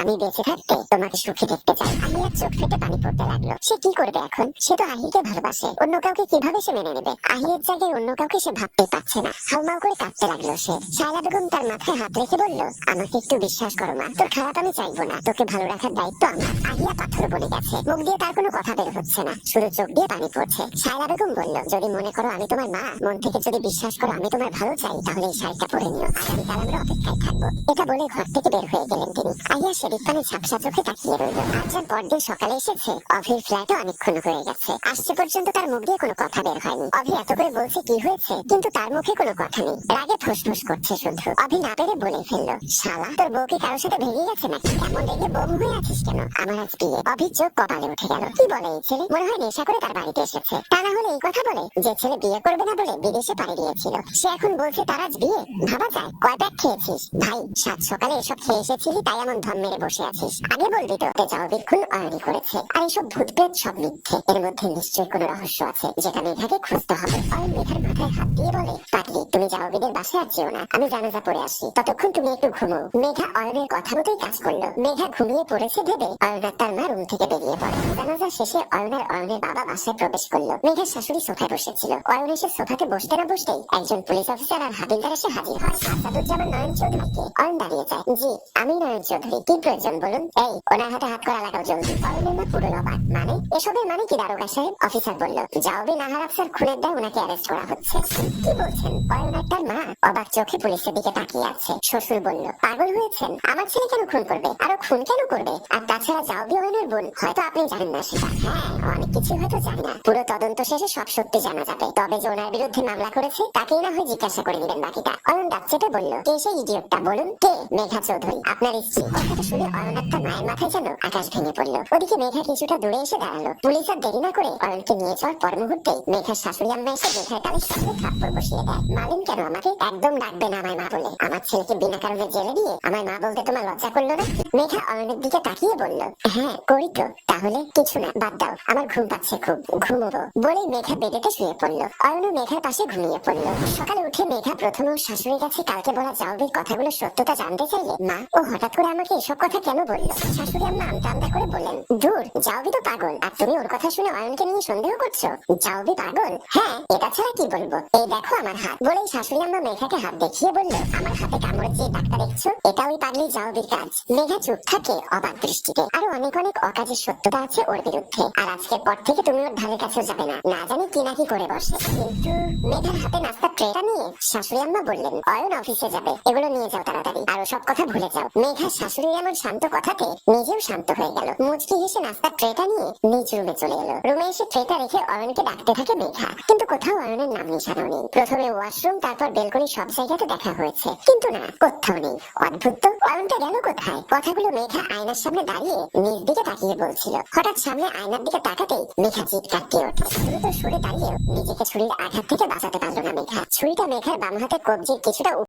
আমি বেঁচে থাকতে তোমাকে সুখী দেখতে চাই। আহিয়ার চোখ ফেটে পানি পড়তে লাগল। সে কি করবে এখন? সে তো আহিকে ভালোবাসে। অন্য কাউকে কীভাবে সে মেনে নেবে? আহিয়ের জায়গায় অন্য কাউকে সে ভাবতেই পারছে না। হাউমাউ করে কাঁদতে লাগল সে। শায়লা বেগম তার মাথায় হাত রেখে বলল, আমাকে একটু বিশ্বাস করো মা। তোর খারাপ আমি চাইব না। তোকে ভালো রাখার দায়িত্ব আমার। আহিয়া পাথর বলে গেছে। মুখ দিয়ে তার কোনো কথা বের হচ্ছে না। শুধু চোখ দিয়ে পানি পড়ছে। শায়লা বেগম বলল, যদি মনে করো আমি তোমার মা, মন থেকে যদি বিশ্বাস করো আমি তোমার ভালো চাই, তাহলে এই শাড়িটা পরে নিও। আগামীকাল আমরা অপেক্ষায় থাকব। এটা বলে ঘর থেকে বের হয়ে গেলেন তিনি। আহিয়া সেদিক পানে ঝাপসা চোখে তাকিয়ে রইল। আজ যার পরদিন সকালে এসেছে, অভির ফ্ল্যাটও অনেকক্ষণ হয়ে গেছে। আসছে পর্যন্ত তার মুখ দিয়ে কোনো কথা বের হয়নি। অভি এত করে বলছে কি হয়েছে, কিন্তু তার মুখে কোনো কথা নেই। রাগে ফুসফুস করছে শুধু। অভি না পেরে বলে ফেলল, শালা, তোর বউ কি কারোর সাথে ভেঙে গেছে নাকি? এমন রেগে বোম হয়ে আছিস কেন? আমার আজ বিয়ে। অভির চোখ কপালে উঠে গেল। কি বলে এই ছেলে? মনে হয় নেশা করে তার বাড়িতে এসেছে। তা না হলে এই কথা বলে, যে ছেলে বিয়ে করবে না বলে বিদেশে পাড়ি দিয়েছিল। সে এখন বলছে তার আজ বিয়ে। ভাবা যায় কয় প্যাক খেয়েছিস? ভাই, সাত সকালে এসব খেয়ে এসেছিলি তাই এমন ধম মেরে বসে আছিস। আগে বলবি তো যাও বিক্ষুল অয়নি করেছে। আর এইসব ভূতপ্রেত সব মিথ্যে। এর মধ্যে নিশ্চয়ই কোনো রহস্য আছে, যেটা মেঘাকে খুঁজতে হবে। অয়ন মাথায় হাত দিয়ে বলে তুমি আর যেও না। আমি জানাজা পড়ে আসি। ততক্ষণ তুমি একটু ঘুমো। মেঘা অয়নের কথা মতোই কাজ করল। মেঘা ঘুমিয়ে পড়েছে ভেবে তার মা রুম থেকে বেরিয়ে পড়ে। জানাজা শেষে অয়নার বাবা প্রবেশ করল। মেঘার শাশুড়ি সোফায় বসেছিল। অয়ন এসে সোফাতে বসতে না বসতেই একজন পুলিশ অফিসার আর হাবিলদার এসে হাজির হয়। আসাদুজ্জামান নয়ন চৌধুরীকে অয়ন দাঁড়িয়ে যায়। জি, আমি নয়ন চৌধুরী কি প্রয়োজন বলুন, এই, ওনার হাতে হাত করা লাগাও জলদি অয়নের মা পুরো অবাক মানে এসবের মানে কি দারোগা সাহেব? অফিসার বলল জাওবি নাহার আফসার খুনের দায় ওনাকে অ্যারেস্ট করা হচ্ছে। কি বলছেন? অয়ন মা অবাক চোখে পুলিশের দিকে তাকিয়ে আছে। শ্বশুর বলল, পাগল হয়েছেন? আমার ছেলে কেন খুন করবে? আরও খুন কেন করবে? আর তাছাড়া জাওবি অয়নের বোন, হয়তো আপনি জানেন না সেটা। হ্যাঁ অনেক কিছু হয়তো জানি না। পুরো তদন্ত শেষে সব সত্যি জানা যাবে। তবে যে ওনার বিরুদ্ধে মামলা করেছে, তাকেই না হয় জিজ্ঞাসা করে নেবেন বাকিটা। অয়ন ডাক চেপে বলল, কে সেই ইডিয়টটা বলুন, কে? মেঘা চৌধুরী, আপনার স্ত্রী? শুনে অয়ন মায়ের মাথায় যেন আকাশ ভেঙে পড়ল। ওদিকে মেঘা কিছুটা দূরে এসে দাঁড়াল। পুলিশ আর দেরি না করে অয়নকে নিয়ে যাওয়ার পর মুহূর্তেই মেঘার শাশুড়ি আম্মা এসে মেঘার কালের সামনে থাপ্পড় বসিয়ে দেয়। মালুম কেন আমাকে একদম ডাকবে না আমার মা বলে? আমার ছেলেকে বিনা কারণে জেলে দিয়ে আমার মা বলতে তোমার লজ্জা করল না? মেঘা অয়নের দিকে তাকিয়ে বলল হ্যাঁ করি তো। তাহলে কিছু না, বাদ দাও। আমার ঘুম পাচ্ছে খুব, ঘুমোবো। বলে মেঘা বেডেতে শুয়ে পড়ল। অয়নও মেঘার পাশে ঘুমিয়ে পড়ল। সকালে উঠে মেঘা প্রথমে শাশুড়ির কাছে কালকে বলা জাউবির কথাগুলো সত্যতা জানতে চাইলে মা, ও হঠাৎ করে আমাকে এসব কথা কেন বলল? শাশুড়ি আম্মা করে বললেন, দূর তো পাগল। আর তুমি ওর কথা শুনে অয়নকে নিয়ে সন্দেহ করছ? পাগল? হ্যাঁ এটা ছাড়া কি বলব? এই দেখো আমার হাত। বলেই শাশুড়ি আম্মা মেঘাকে হাত দেখিয়ে আমার হাতে ডাক্তার দেখছ? এটা ওই পাগলি কাজ। মেঘা চুপ থাকে অবাক দৃষ্টিতে। আরও অনেক অনেক অকাজের সত্যতা আছে ওর বিরুদ্ধে। আর আজকের পর থেকে তুমি ওর ধারে কাছেও যাবে না। না জানি কি নাকি করে বসে। কিন্তু মেঘার হাতে নাস্তার ট্রেটা নিয়ে শাশুড়ি আম্মা বললেন, অয়ন অফিসে যাবে, এগুলো নিয়ে যাও তাড়াতাড়ি। সব কথা ভুলে যাও। মেঘা শাশুড়ির এমন শান্ত কথাতে নিজেও শান্ত হয়ে গেল। মুচকি হেসে ট্রেটা নিয়ে নিজ রুমে চলে এলো। রুমে এসে ট্রেটা রেখে অয়নকে ডাকতে থাকে মেঘা। কিন্তু কোথাও অয়নের নাম নেই। প্রথমে ওয়াশরুম তারপর বেলকনি সব জায়গাতে দেখা হয়েছে। কিন্তু না, কোথাও নেই। অদ্ভুত তো অয়নটা গেল কোথায়? কথাগুলো মেঘা আয়নার সামনে দাঁড়িয়ে নিজ দিকে তাকিয়ে বলছিল। হঠাৎ সামনে আয়নার দিকে তাকাতেই মেঘা চিৎকার দিয়ে ওঠে। দ্রুত সরে দাঁড়িয়েও নিজেকে ছুরির আঘাত থেকে বাঁচাতে পারল না মেঘা। ছুরিটা মেঘার বাম হাতে কবজির কিছুটা